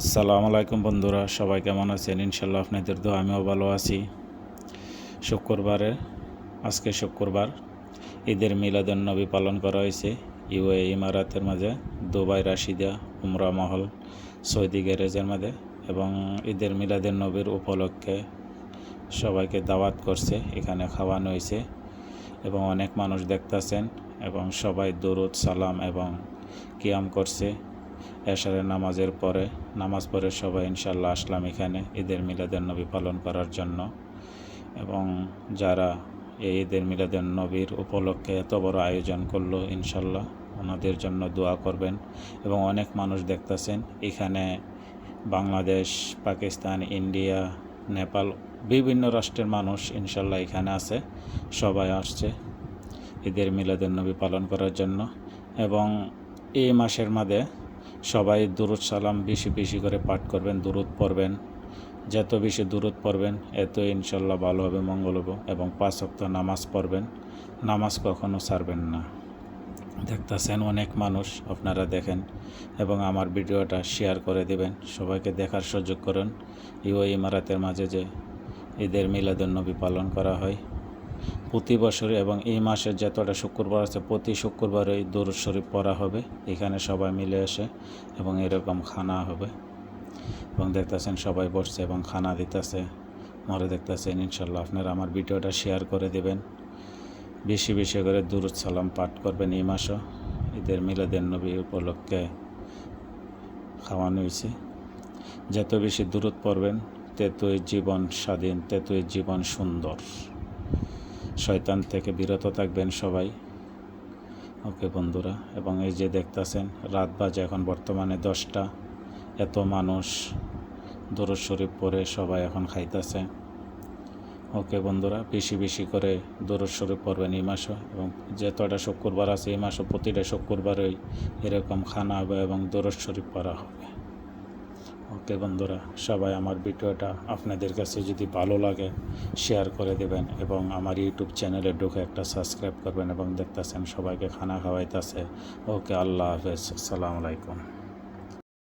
আসসালামু আলাইকুম বন্ধুরা, সবাই কেমন আছেন? ইনশাল্লাহ আপনাদের তো আমিও ভালো আছি। শুক্রবারে, আজকে শুক্রবার, ঈদের মিলাদের নবী পালন করা হয়েছে। ইউএ ইমারাতের মাঝে দুবাই রাশিদা উমরা মহল, সৌদি গ্যারেজের মাঝে এবং ঈদের মিলাদের নবীর উপলক্ষে সবাইকে দাওয়াত করছে, এখানে খাওয়ানো হয়েছে এবং অনেক মানুষ দেখতেছেন এবং সবাই দরুদ, সালাম এবং কিয়াম করছে। এশারের নামাজের পরে, নামাজ পরে সবাই ইনশাল্লাহ আসলাম এখানে ঈদের মিলাদের নবী পালন করার জন্য। এবং যারা এই ঈদের মিলাদের নবীর উপলক্ষে এত বড় আয়োজন করল ইনশাল্লাহ ওনাদের জন্য দোয়া করবেন। এবং অনেক মানুষ দেখতেছেন, এখানে বাংলাদেশ, পাকিস্তান, ইন্ডিয়া, নেপাল, বিভিন্ন রাষ্ট্রের মানুষ ইনশাল্লাহ এখানে আছে, সবাই আসছে ঈদের মিলাদের নবী পালন করার জন্য। এবং এই মাসের মাঝে সবাই দুরুদ সালাম বেশি বেশি করে পাঠ করবেন, দুরুদ পড়বেন। যত বেশি দূরত পড়বেন এত ইনশাল্লাহ ভালো হবে, মঙ্গল হবে এবং পাঁচ অক্ত নামাজ পড়বেন। নামাজ কখনো ছাড়বেন না। দেখতেছেন অনেক মানুষ, আপনারা দেখেন এবং আমার ভিডিওটা শেয়ার করে দেবেন। সবাইকে দেখার সুযোগ করুন। ইউ ইমারাতের মাঝে যে ঈদের মিলাদুন নবী পালন করা হয় প্রতি বছর এবং এই মাসের যতটা শুক্রবার আছে, প্রতি শুক্রবারই দরুদ শরীফ পড়া হবে। এখানে সবাই মিলে এসে এবং এরকম খানা হবে। এবং দেখতেছেন সবাই বসছে এবং খানা দিতেছে। মরে দেখতেছেন ইনশাল্লাহ আপনারা আমার ভিডিওটা শেয়ার করে দেবেন। বেশি বেশি করে দুরুদ সালাম পাঠ করবেন এই মাসও ঈদের মিলাদের নবী উপলক্ষে খাওয়ানো হয়েছে। যত বেশি দূরত পড়বেন, তেতই জীবন স্বাধীন, তেতই জীবন সুন্দর। শয়তান থেকে বিরত থাকবেন সবাই। ওকে বন্ধুরা, এবং এই যে দেখতেছেন, রাত বাজে এখন বর্তমানে দশটা। এত মানুষ দরজ শরীফ পরে সবাই এখন খাইতেছে। ওকে বন্ধুরা, বেশি বেশি করে দরজ শরীফ পড়বেন এই মাসও এবং যতটা শুক্রবার আছে এই মাসও প্রতিটা শুক্রবারই এরকম খানা হবে এবং দরজ শরীফ পড়া হবে। ওকে বন্ধুরা, সবাই আমার ভিডিওটা আপনাদের কাছে যদি ভালো লাগে শেয়ার করে দেবেন এবং আমার ইউটিউব চ্যানেলে ঢুকে একটা সাবস্ক্রাইব করবেন এবং দেখতেছেন সবাইকে খানা খাওয়াইতেছে। ওকে, আল্লাহ হাফেজ। আসসালামু আলাইকুম।